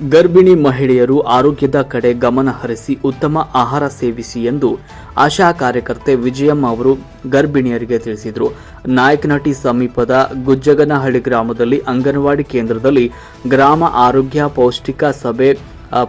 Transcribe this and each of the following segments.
ಗರ್ಭಿಣಿ ಮಹಿಳೆಯರು ಆರೋಗ್ಯದ ಕಡೆ ಗಮನ ಹರಿಸಿ ಉತ್ತಮ ಆಹಾರ ಸೇವಿಸಿ ಎಂದು ಆಶಾ ಕಾರ್ಯಕರ್ತೆ ವಿಜಯಮ್ಮ ಅವರು ಗರ್ಭಿಣಿಯರಿಗೆ ತಿಳಿಸಿದರು. ನಾಯಕನಹಟ್ಟಿ ಸಮೀಪದ ಗುಜ್ಜಗನಹಳ್ಳಿ ಗ್ರಾಮದಲ್ಲಿ ಅಂಗನವಾಡಿ ಕೇಂದ್ರದಲ್ಲಿ ಗ್ರಾಮ ಆರೋಗ್ಯ ಪೌಷ್ಟಿಕ ಸಭೆ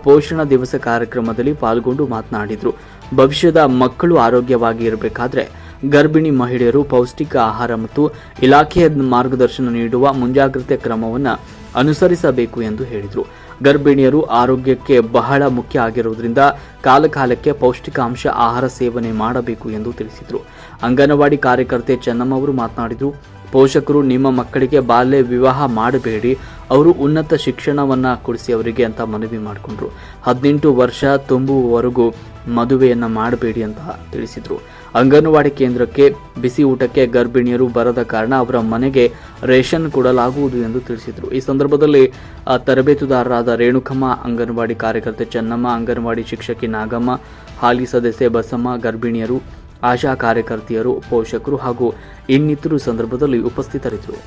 ಪೋಷಣ ದಿವಸ ಕಾರ್ಯಕ್ರಮದಲ್ಲಿ ಪಾಲ್ಗೊಂಡು ಮಾತನಾಡಿದರು. ಭವಿಷ್ಯದ ಮಕ್ಕಳು ಆರೋಗ್ಯವಾಗಿ ಇರಬೇಕಾದ್ರೆ ಗರ್ಭಿಣಿ ಮಹಿಳೆಯರು ಪೌಷ್ಟಿಕ ಆಹಾರ ಮತ್ತು ಇಲಾಖೆಯ ಮಾರ್ಗದರ್ಶನ ನೀಡುವ ಮುಂಜಾಗ್ರತೆ ಕ್ರಮವನ್ನು ಅನುಸರಿಸಬೇಕು ಎಂದು ಹೇಳಿದರು. ಗರ್ಭಿಣಿಯರು ಆರೋಗ್ಯಕ್ಕೆ ಬಹಳ ಮುಖ್ಯ ಆಗಿರುವುದರಿಂದ ಕಾಲಕಾಲಕ್ಕೆ ಪೌಷ್ಟಿಕಾಂಶ ಆಹಾರ ಸೇವನೆ ಮಾಡಬೇಕು ಎಂದು ತಿಳಿಸಿದರು. ಅಂಗನವಾಡಿ ಕಾರ್ಯಕರ್ತೆ ಚೆನ್ನಮ್ಮ ಅವರು ಮಾತನಾಡಿದರು. ಪೋಷಕರು ನಿಮ್ಮ ಮಕ್ಕಳಿಗೆ ಬಾಲ್ಯ ವಿವಾಹ ಮಾಡಬೇಡಿ, ಅವರು ಉನ್ನತ ಶಿಕ್ಷಣವನ್ನು ಕೊಡಿಸಿ ಅವರಿಗೆ ಅಂತ ಮನವಿ ಮಾಡಿಕೊಂಡ್ರು. ಹದಿನೆಂಟು ವರ್ಷ ತುಂಬುವವರೆಗೂ ಮದುವೆಯನ್ನು ಮಾಡಬೇಡಿ ಅಂತ ತಿಳಿಸಿದರು. ಅಂಗನವಾಡಿ ಕೇಂದ್ರಕ್ಕೆ ಬಿಸಿ ಊಟಕ್ಕೆ ಗರ್ಭಿಣಿಯರು ಬರದ ಕಾರಣ ಅವರ ಮನೆಗೆ ರೇಷನ್ ಕೊಡಲಾಗುವುದು ಎಂದು ತಿಳಿಸಿದರು. ಈ ಸಂದರ್ಭದಲ್ಲಿ ತರಬೇತುದಾರರಾದ ರೇಣುಕಮ್ಮ, ಅಂಗನವಾಡಿ ಕಾರ್ಯಕರ್ತೆ ಚೆನ್ನಮ್ಮ, ಅಂಗನವಾಡಿ ಶಿಕ್ಷಕಿ ನಾಗಮ್ಮ, ಹಾಲಿ ಸದಸ್ಯೆ ಬಸಮ್ಮ, ಗರ್ಭಿಣಿಯರು, ಆಶಾ ಕಾರ್ಯಕರ್ತೆಯರು, ಪೋಷಕರು ಹಾಗೂ ಇನ್ನಿತರು ಸಂದರ್ಭದಲ್ಲಿ ಉಪಸ್ಥಿತರಿದ್ದರು.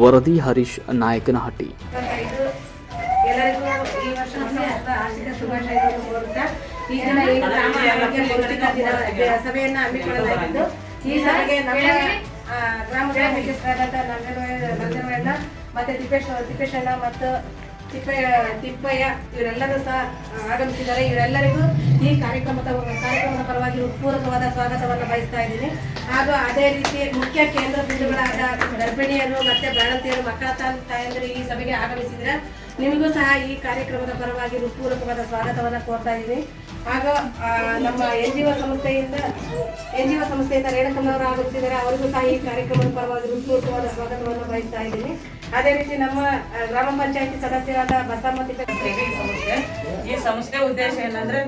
ವರದಿ ಹರೀಶ್ ನಾಯಕನಹಟ್ಟಿ. ಎಲ್ಲರಿಗೂ ಈ ಈ ದಿನ ಈ ಗ್ರಾಮ ಆರೋಗ್ಯ ಪೌಷ್ಟಿಕ ದಿನ ಸಭೆಯನ್ನು ಹಮ್ಮಿಕೊಳ್ಳಲಾಗಿದ್ದು ಈ ಸಭೆಗೆ ನಮ್ಮ ಗ್ರಾಮದ ಮುಖ್ಯಸ್ಥರಾದಂಥ ನಂಜನಗಡ ಮತ್ತೆ ತಿಪ್ಪೇಶ್ ತಿಪ್ಪೇಶಣ್ಣ ಮತ್ತು ತಿಪ್ಪಯ್ಯ ತಿಪ್ಪಯ್ಯ ಇವರೆಲ್ಲರೂ ಸಹ ಆಗಮಿಸಿದ್ದಾರೆ. ಇವರೆಲ್ಲರಿಗೂ ಈ ಕಾರ್ಯಕ್ರಮದ ಕಾರ್ಯಕ್ರಮದ ಪರವಾಗಿ ಪೂರಕವಾದ ಸ್ವಾಗತವನ್ನು ಬಯಸ್ತಾ ಇದ್ದೀನಿ. ಹಾಗೂ ಅದೇ ರೀತಿ ಮುಖ್ಯ ಕೇಂದ್ರ ಬಿಂದುಗಳಾದ ಗರ್ಭಿಣಿಯರು ಮತ್ತೆ ಬಾಣಂತಿಯರು ಮಕ್ಕಳ ತಾಯಿ ತಾಯಂದಿರು ಈ ಸಭೆಗೆ ಆಗಮಿಸಿದರೆ ನಿಮಗೂ ಸಹ ಈ ಕಾರ್ಯಕ್ರಮದ ಪರವಾಗಿ ಹೃತ್ಪೂರ್ವಕವಾದ ಸ್ವಾಗತವನ್ನು ಕೋರ್ತಾ ಇದ್ದೀನಿ. ಹಾಗೂ ಆ, ನಮ್ಮ ಎನ್ ಜಿ ಒ ಸಂಸ್ಥೆಯಿಂದ ಎನ್ ಜಿ ಒ ಸಂಸ್ಥೆಯಿಂದ ರೇಣುಕಮ್ಮನವರು ಆಗುತ್ತಿದ್ದಾರೆ ಅವರಿಗೂ ಸಹ ಈ ಕಾರ್ಯಕ್ರಮದ ಪರವಾಗಿ ಹೃತ್ಪೂರ್ವಕವಾದ ಸ್ವಾಗತವನ್ನು ಬಯಸ್ತಾ ಇದ್ದೀನಿ. ಅದೇ ರೀತಿ ನಮ್ಮ ಗ್ರಾಮ ಪಂಚಾಯತಿ ಸದಸ್ಯರಾದ ಬಸಮತಿ ಸಂಸ್ಥೆ ಈ ಸಂಸ್ಥೆ ಉದ್ದೇಶ ಏನಂದ್ರೆ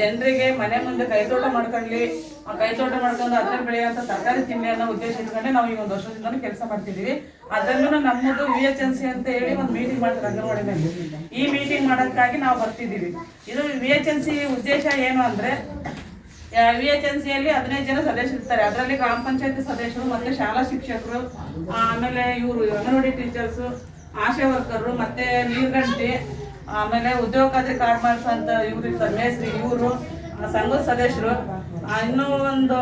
ಜನರಿಗೆ ಮನೆ ಮುಂದೆ ಕೈತೋಟ ಮಾಡ್ಕೊಳ್ಳಿ. ಕೈತೋಟ ಮಾಡ್ಕೊಂಡು ಅದ್ರ ಬೆಳೆಯುವಂತ ತರಕಾರಿ ತಿನ್ನಿ ಅನ್ನೋ ಉದ್ದೇಶ ಇಟ್ಕೊಂಡು ನಾವು ಈ ಒಂದು ವರ್ಷದಿಂದ ಕೆಲಸ ಮಾಡ್ತಿದ್ದೀವಿ. ಅದರಲ್ಲೂ ನಮ್ಮದು ವಿ ಎಚ್ ಎನ್ ಸಿ ಅಂತ ಹೇಳಿ ಒಂದು ಮೀಟಿಂಗ್ ಮಾಡ್ತಾರೆ ಅಂಗನವಾಡಿನಲ್ಲಿ ಈ ಮೀಟಿಂಗ್ ಮಾಡೋದಕ್ಕಾಗಿ ನಾವು ಬರ್ತಿದ್ದೀವಿ. ಇದು ವಿ ಎಚ್ ಎನ್ ಸಿ ಉದ್ದೇಶ ಏನು ಅಂದ್ರೆ ವಿ ಎಚ್ ಎನ್ ಸಿಯಲ್ಲಿ ಹದಿನೈದು ಜನ ಸದಸ್ಯರು ಇರ್ತಾರೆ. ಅದರಲ್ಲಿ ಗ್ರಾಮ ಪಂಚಾಯತಿ ಸದಸ್ಯರು, ಮತ್ತೆ ಶಾಲಾ ಶಿಕ್ಷಕರು ಆಮೇಲೆ ಇವರು ಅಂಗನವಾಡಿ ಟೀಚರ್ಸ್ ಆಶಾ ವರ್ಕರ್ರು ಮತ್ತೆ ನೀರ್ಗಂಟಿ, ಆಮೇಲೆ ಉದ್ಯೋಗ ಖಾತ್ರಿ ಕಾರ್ಡ್ ಅಂತ ಇವರು ಇರ್ತಾರೆ. ಮೇಸ್ತ್ರಿ, ಇವರು ಸಂಘದ ಸದಸ್ಯರು ಇನ್ನೂ ಒಂದು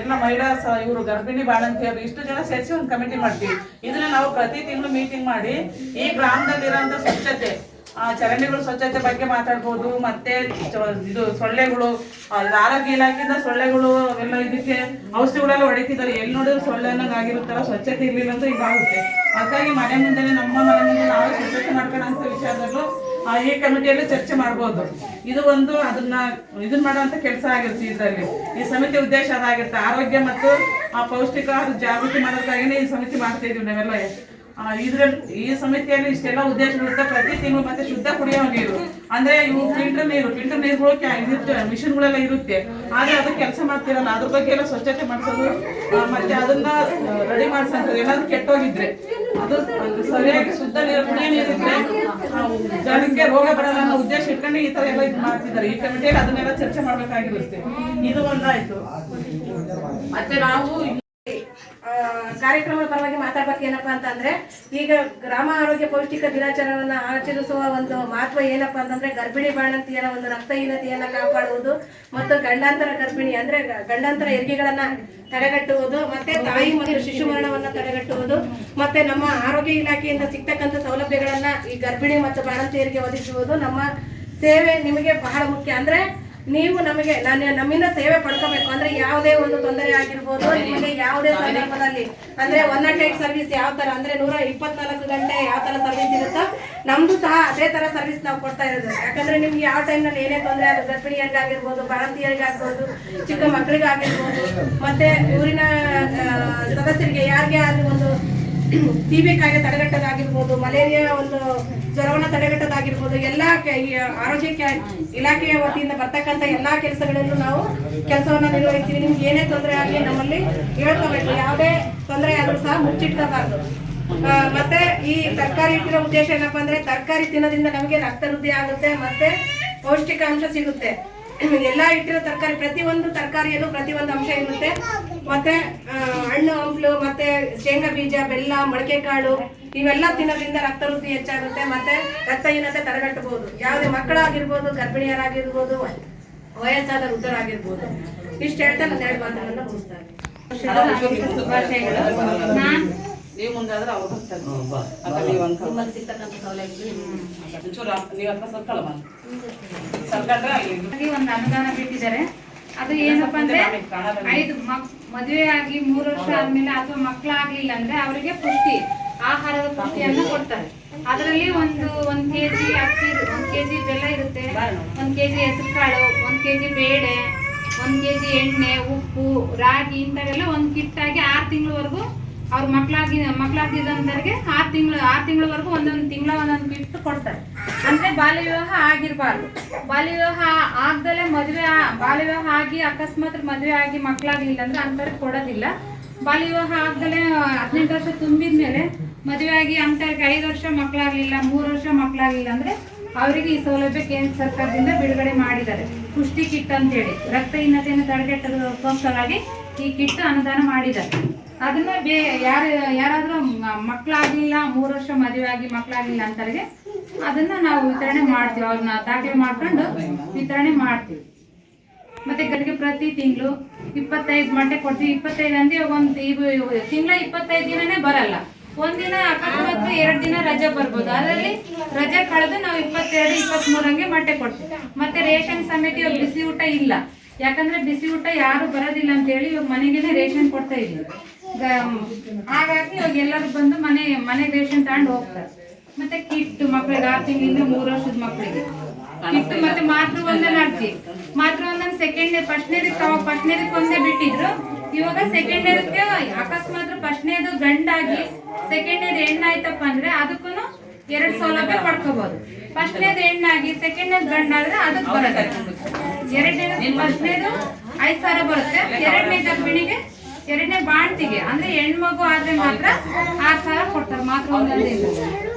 ಎಲ್ಲ ಮಹಿಳಾ ಇವರು ಗರ್ಭಿಣಿ ಬಾಣಂತಿಯರು ಇಷ್ಟು ಜನ ಸೇರಿಸಿ ಒಂದು ಕಮಿಟಿ ಮಾಡ್ತೀವಿ. ಇದನ್ನ ನಾವು ಪ್ರತಿ ತಿಂಗಳು ಮೀಟಿಂಗ್ ಮಾಡಿ ಈ ಗ್ರಾಮದಲ್ಲಿರೋಂಥ ಸ್ವಚ್ಛತೆ ಚರಂಡಿಗಳ ಸ್ವಚ್ಛತೆ ಬಗ್ಗೆ ಮಾತಾಡ್ಬೋದು ಮತ್ತೆ ಇದು ಸೊಳ್ಳೆಗಳು ಆ, ಆರೋಗ್ಯ ಇಲಾಖೆಯಿಂದ ಸೊಳ್ಳೆಗಳು ಅವೆಲ್ಲ ಇದಕ್ಕೆ ಔಷಧಿಗಳೆಲ್ಲ ಹೊಡಿತಿದ್ದಾರೆ. ಎಲ್ಲಿ ನೋಡಿದ್ರು ಸೊಳ್ಳೆ ಅನ್ನೋ ಆಗಿರುತ್ತಲ್ಲ ಸ್ವಚ್ಛತೆ ಇರ್ಲಿಲ್ಲ ಅಂತ ಈಗ ಆಗುತ್ತೆ ಹಾಗಾಗಿ ಮನೆ ಮುಂದೆನೆ ನಮ್ಮ ಮನೆ ಮುಂದೆ ನಾವೇ ಸ್ವಚ್ಛತೆ ಮಾಡ್ಕೊಳ್ಳೋಂಥ ವಿಚಾರದಲ್ಲೂ ಆ, ಈ ಕಮಿಟಿಯಲ್ಲಿ ಚರ್ಚೆ ಮಾಡ್ಬೋದು. ಇದು ಒಂದು ಅದನ್ನ ಇದನ್ನ ಮಾಡುವಂತ ಕೆಲಸ ಆಗಿರುತ್ತೆ ಇದರಲ್ಲಿ. ಈ ಸಮಿತಿ ಉದ್ದೇಶ ಅದಾಗಿರುತ್ತೆ. ಆರೋಗ್ಯ ಮತ್ತು ಆ, ಪೌಷ್ಟಿಕ ಜಾಗೃತಿ ಮಾಡೋದಕ್ಕಾಗಿನೇ ಈ ಸಮಿತಿ ಮಾಡ್ತಾ ಇದೀವಿ ನಾವೆಲ್ಲ. ಆ, ಇದ್ರಲ್ಲಿ ಈ ಸಮಿತಿಯಲ್ಲಿ ಇಷ್ಟೆಲ್ಲ ಉದ್ದೇಶಗಳಿರುತ್ತೆ. ಪ್ರತಿ ತಿಂಗಳು ಮತ್ತೆ ಶುದ್ಧ ಕುಡಿಯುವ ನೀರು. ಅಂದ್ರೆ ಇವು ಫಿಲ್ಟರ್ ನೀರು. ಫಿಲ್ಟರ್ ನೀರುಗಳು ಇರುತ್ತೆ. ಮಿಷಿನ್ಗಳೆಲ್ಲ ಇರುತ್ತೆ. ಆದ್ರೆ ಅದು ಕೆಲಸ ಮಾಡ್ತಿರಲ್ಲ. ಅದ್ರ ಬಗ್ಗೆ ಎಲ್ಲ ಸ್ವಚ್ಛತೆ ಮಾಡಿಸೋದು ಮತ್ತೆ ಅದನ್ನ ರೆಡಿ ಮಾಡಿಸೋದು ಏನಾದ್ರು ಕೆಟ್ಟೋಗಿದ್ರೆ. ಅದು ಸರಿಯಾಗಿ ಶುದ್ಧ ನೀರು, ಕುಡಿಯೋ ನೀರಿದ್ರೆ ಇದ್ರೆ ಜನಕ್ಕೆ ರೋಗ ಬರಲ್ಲ ಅನ್ನೋ ಉದ್ದೇಶ ಇಟ್ಕೊಂಡು ಈ ತರ ಎಲ್ಲ ಇದು ಮಾಡ್ತಿದ್ದಾರೆ. ಈ ಕಮಿಟಿಯಲ್ಲಿ ಅದನ್ನೆಲ್ಲ ಚರ್ಚೆ ಮಾಡ್ಬೇಕಾಗಿರುತ್ತೆ. ಇದು ಒಂದಾಯ್ತು. ಮತ್ತೆ ನಾವು ಕಾರ್ಯಕ್ರಮದ ಪರವಾಗಿ ಮಾತಾಡ್ಬೇಕು ಏನಪ್ಪಾ ಅಂತಂದ್ರೆ, ಈಗ ಗ್ರಾಮ ಆರೋಗ್ಯ ಪೌಷ್ಟಿಕ ದಿನಾಚರಣೆಯನ್ನ ಆಚರಿಸುವ ಒಂದು ಮಹತ್ವ ಏನಪ್ಪಾ ಅಂತಂದ್ರೆ, ಗರ್ಭಿಣಿ ಬಾಣಂತಿಯರ ಒಂದು ರಕ್ತಹೀನತೆಯನ್ನ ಕಾಪಾಡುವುದು ಮತ್ತು ಗಂಡಾಂತರ ಗರ್ಭಿಣಿ ಅಂದ್ರೆ ಗಂಡಾಂತರ ಹೆರಿಗೆಗಳನ್ನ ತಡೆಗಟ್ಟುವುದು, ಮತ್ತೆ ತಾಯಿ ಮತ್ತು ಶಿಶು ಮರಣವನ್ನ ತಡೆಗಟ್ಟುವುದು, ಮತ್ತೆ ನಮ್ಮ ಆರೋಗ್ಯ ಇಲಾಖೆಯಿಂದ ಸಿಗ್ತಕ್ಕಂಥ ಸೌಲಭ್ಯಗಳನ್ನ ಈ ಗರ್ಭಿಣಿ ಮತ್ತು ಬಾಣಂತಿಯರಿಗೆ ಒದಗಿಸುವುದು ನಮ್ಮ ಸೇವೆ ನಿಮಗೆ ಬಹಳ ಮುಖ್ಯ. ಅಂದ್ರೆ ನೀವು ನಮಗೆ ನಾನು ನಮ್ಮಿಂದ ಸೇವೆ ಪಡ್ಕೋಬೇಕು. ಅಂದ್ರೆ ಯಾವುದೇ ಒಂದು ತೊಂದರೆ ಆಗಿರ್ಬೋದು ನಿಮಗೆ ಯಾವುದೇ ಸಂದರ್ಭದಲ್ಲಿ. ಅಂದ್ರೆ ಒನ್ ನಾಟ್ ಏಟ್ ಸರ್ವಿಸ್ ಯಾವ ತರ? ಅಂದ್ರೆ ನೂರ ಇಪ್ಪತ್ನಾಲ್ಕು ಗಂಟೆ ಯಾವ ತರ ಸರ್ವಿಸ್ ಇರುತ್ತೋ ನಮ್ದು ಸಹ ಅದೇ ತರ ಸರ್ವಿಸ್ ನಾವು ಕೊಡ್ತಾ ಇರೋದು. ಯಾಕಂದ್ರೆ ನಿಮ್ಗೆ ಯಾವ ಟೈಮ್ನಲ್ಲಿ ಏನೇ ತೊಂದರೆ ಅದು ಗರ್ಭಿಣಿಯರಿಗಾಗಿರ್ಬೋದು ಭಾರತೀಯರಿಗಾಗಿರ್ಬೋದು ಚಿಕ್ಕ ಮಕ್ಕಳಿಗಾಗಿರ್ಬೋದು ಮತ್ತೆ ಊರಿನ ಸದಸ್ಯರಿಗೆ ಯಾರಿಗೆ ಆದ್ರೂ ಒಂದು ಟಿ ಕಾಯಿಲೆ ತಡೆಗಟ್ಟೋದಾಗಿರ್ಬೋದು, ಮಲೇರಿಯಾ ಒಂದು ಜ್ವರವನ್ನ ತಡೆಗಟ್ಟೋದಾಗಿರ್ಬೋದು, ಎಲ್ಲ ಆರೋಗ್ಯ ಇಲಾಖೆಯ ವತಿಯಿಂದ ಬರ್ತಕ್ಕಂಥ ಎಲ್ಲಾ ಕೆಲಸಗಳನ್ನು ನಾವು ಕೆಲಸವನ್ನ ನಿರ್ವಹಿಸ್ತೀವಿ. ನಿಮ್ಗೆ ಏನೇ ತೊಂದರೆ ಆಗಲಿ ನಮ್ಮಲ್ಲಿ ಹೇಳ್ಕೋಬೇಕು. ಯಾವುದೇ ತೊಂದರೆ ಆದರೂ ಸಹ ಮುಚ್ಚಿಟ್ಕೋಬಾರ್ದು ಮತ್ತೆ ಈ ತರಕಾರಿ ಇಟ್ಟಿರೋ ಉದ್ದೇಶ ಏನಪ್ಪ ಅಂದ್ರೆ, ತರಕಾರಿ ತಿನ್ನೋದ್ರಿಂದ ನಮಗೆ ರಕ್ತ ವೃದ್ಧಿ ಆಗುತ್ತೆ, ಮತ್ತೆ ಪೌಷ್ಟಿಕಾಂಶ ಸಿಗುತ್ತೆ. ಎಲ್ಲಾ ಇಟ್ಟಿರೋ ತರಕಾರಿ, ಪ್ರತಿಯೊಂದು ತರಕಾರಿಯಲ್ಲೂ ಪ್ರತಿಯೊಂದು ಅಂಶ ಇರುತ್ತೆ. ಮತ್ತೆ ಹಣ್ಣು ಹಂಪ್ಲು ಮತ್ತೆ ಶೇಂಗಾ ಬೀಜ ಬೆಲ್ಲ ಮೊಳಕೆ ಕಾಳು ಇವೆಲ್ಲ ತಿನ್ನೋದ್ರಿಂದ ರಕ್ತ ವೃದ್ಧಿ ಹೆಚ್ಚಾಗುತ್ತೆ ಮತ್ತೆ ರಕ್ತಹೀನತೆ ತಡೆಗಟ್ಟಬಹುದು. ಯಾವುದೇ ಮಕ್ಕಳಾಗಿರ್ಬೋದು ಗರ್ಭಿಣಿಯರಾಗಿರ್ಬೋದು ವಯಸ್ಸಾದ ವೃದ್ಧರಾಗಿರ್ಬೋದು. ಇಷ್ಟು ಹೇಳ್ತಾ ನಾನು ಎರಡು ಮಾತುಗಳನ್ನ ಮುಗಿಸ್ತಾರೆ. ನೀವು ಮುಂದಾದ್ರೆ ಅವ್ರು ಹೋಗ್ತಾರೆ ನೀವು ಹತ್ರ ಹಾಗಾಗಿ ಒಂದು ಅನುದಾನ ಬಿಟ್ಟಿದ್ದಾರೆ. ಅದು ಏನಪ್ಪಾ ಅಂದ್ರೆ ಐದು ಮದುವೆ ಆಗಿ ಮೂರು ವರ್ಷ ಆದ್ಮೇಲೆ ಅಥವಾ ಮಕ್ಕಳಾಗ್ಲಿಲ್ಲ ಅಂದ್ರೆ ಅವರಿಗೆ ಪುಷ್ಟಿ, ಆಹಾರದ ಪುಷ್ಟಿಯನ್ನ ಕೊಡ್ತಾರೆ. ಅದರಲ್ಲಿ ಒಂದು, ಒಂದ್ ಕೆಜಿ ಅಕ್ಕಿ ಒಂದ್ ಕೆಜಿ ಬೆಲ್ಲ ಇರುತ್ತೆ, ಒಂದ್ ಕೆಜಿ ಹೆಸರು ಕಾಳು ಒಂದ್ ಕೆಜಿ ಬೇಳೆ, ಒಂದ್ ಕೆಜಿ ಎಣ್ಣೆ, ಉಪ್ಪು, ರಾಗಿ ಇಂಥವೆಲ್ಲ ಒಂದ್ ಆಗಿ ಆರು ತಿಂಗಳವರೆಗೂ ಅವ್ರ ಮಕ್ಕಳಾಗಿ ಮಕ್ಕಳಾಗಿದ್ದಂಥವ್ರಿಗೆ ಆರು ತಿಂಗಳು, ಆರು ತಿಂಗಳವರೆಗೂ ಒಂದೊಂದು ತಿಂಗಳ ಒಂದೊಂದು ಗಿಫ್ಟ್ ಕೊಡ್ತಾರೆ. ಅಂದರೆ ಬಾಲ್ಯ ವಿವಾಹ ಆಗಿರ್ಬಾರ್ದು. ಬಾಲ್ಯ ವಿವಾಹ ಆಗ್ದಲೇ ಮದುವೆ ಬಾಲ್ಯ ವಿವಾಹ ಆಗಿ ಅಕಸ್ಮಾತ್ ಮದುವೆ ಆಗಿ ಮಕ್ಕಳಾಗಲಿಲ್ಲ ಅಂದ್ರೆ ಅಂಥವ್ರಿಗೆ ಕೊಡೋದಿಲ್ಲ. ಬಾಲ್ಯ ವಿವಾಹ ಆಗ್ದಲೇ ಹದಿನೆಂಟು ವರ್ಷ ತುಂಬಿದ್ಮೇಲೆ ಮದುವೆ ಆಗಿ ಅಂಥವ್ರಿಗೆ ಐದು ವರ್ಷ ಮಕ್ಕಳಾಗಲಿಲ್ಲ ಮೂರು ವರ್ಷ ಮಕ್ಕಳಾಗಲಿಲ್ಲ ಅಂದ್ರೆ ಅವರಿಗೆ ಈ ಸೌಲಭ್ಯ ಕೇಂದ್ರ ಸರ್ಕಾರದಿಂದ ಬಿಡುಗಡೆ ಮಾಡಿದ್ದಾರೆ. ಪುಷ್ಟಿ ಕಿಟ್ ಅಂತೇಳಿ. ರಕ್ತಹೀನತೆಯನ್ನು ತಡೆಗಟ್ಟಲುಗೋಸ್ಕರವಾಗಿ ಈ ಕಿಟ್ ಅನುದಾನ ಮಾಡಿದ್ದಾರೆ. ಅದನ್ನ ಬೇ ಯಾರು, ಯಾರಾದ್ರೂ ಮಕ್ಕಳಾಗ್ಲಿಲ್ಲ ಮೂರು ವರ್ಷ ಮದುವೆ ಆಗಿ ಮಕ್ಕಳಾಗ್ಲಿಲ್ಲ ಅಂತವರಿಗೆ ಅದನ್ನ ನಾವು ವಿತರಣೆ ಮಾಡ್ತೀವಿ. ಅವ್ರನ್ನ ದಾಖಲೆ ಮಾಡ್ಕೊಂಡು ವಿತರಣೆ ಮಾಡ್ತೀವಿ. ಮತ್ತೆ ಗರಿಗೆ ಪ್ರತಿ ತಿಂಗಳು ಇಪ್ಪತ್ತೈದು ಮಂಟೆ ಕೊಡ್ತೀವಿ. ಇಪ್ಪತ್ತೈದು ಅಂದ್ರೆ ಒಂದು ತಿಂಗಳ ಇಪ್ಪತ್ತೈದು ದಿನನೇ ಬರಲ್ಲ. ಒಂದಿನ, ಅಕಸ್ಮಾತ್ ಎರಡು ದಿನ ರಜೆ ಬರ್ಬೋದು. ಅದರಲ್ಲಿ ರಜೆ ಕಳೆದು ನಾವು ಇಪ್ಪತ್ತೆರಡು, ಇಪ್ಪತ್ಮೂರಂಗೆ ಮೊಟ್ಟೆ ಕೊಡ್ತೀವಿ. ಮತ್ತೆ ರೇಷನ್ ಸಮೇತ ಇವಾಗ ಬಿಸಿ ಊಟ ಇಲ್ಲ. ಯಾಕಂದ್ರೆ ಬಿಸಿ ಊಟ ಯಾರು ಬರೋದಿಲ್ಲ ಅಂತ ಹೇಳಿ ಇವಾಗ ಮನೆಗೇನೆ ರೇಷನ್ ಕೊಡ್ತಾ ಇದ್ವಿ ಹಾಗಾಗಿ ಇವಾಗ ಎಲ್ಲರೂ ಬಂದು ಮನೆ ಮನೆ ರೇಷನ್ ತಗೊಂಡು ಹೋಗ್ತಾರೆ. ಮತ್ತೆ ಕಿಟ್ ಮಕ್ಕಳಿಗೆ ಆರು ತಿಂಗಳಿಂದ ಮೂರು ವರ್ಷದ ಮಕ್ಕಳಿಗೆ ಕಿಟ್ ಮತ್ತೆ ಮಾತೃ ಒಂದೇ ಮಾಡ್ತೀವಿ ಮಾತೃ ಒಂದೊಂದು ಸೆಕೆಂಡ್ ಫಸ್ಟ್ನೇದಕ್ಕೆ ಅವಾಗ ಫಸ್ಟ್ನೇದಕ್ಕೆ ಒಂದೇ ಬಿಟ್ಟಿದ್ರು. ಇವಾಗ ಸೆಕೆಂಡ್ ಇಯರ್ಗೆ ಅಕಸ್ಮಾತ್ ಫಸ್ಟ್ನೇದು ಗಂಡಾಗಿ ಸೆಕೆಂಡೇದು ಹೆಣ್ಣಾಯ್ತಪ್ಪ ಅಂದ್ರೆ ಅದಕ್ಕೂ ಎರಡ್ ಸೌಲಭ್ಯ ಪಡ್ಕೋಬಹುದು ಫಸ್ಟ್ನೇದು ಹೆಣ್ಣಾಗಿ ಸೆಕೆಂಡ್ನೇದು ಗಂಡಾದ್ರೆ ಅದಕ್ಕೆ ಬರುತ್ತೆ. ಎರಡನೇದು ಫಸ್ಟ್ನೇದು ಐದ್ ಸಾವಿರ ಬರುತ್ತೆ. ಎರಡನೇ ಗರ್ಭಿಣಿಗೆ, ಎರಡನೇ ಬಾಣ್ತಿಗೆ ಅಂದ್ರೆ ಹೆಣ್ಮಗು ಆದ್ರೆ ಮಾತ್ರ ಆರ್ ಸಾವಿರ ಕೊಡ್ತಾರೆ, ಮಾತ್ರ ಒಂದೊಂದು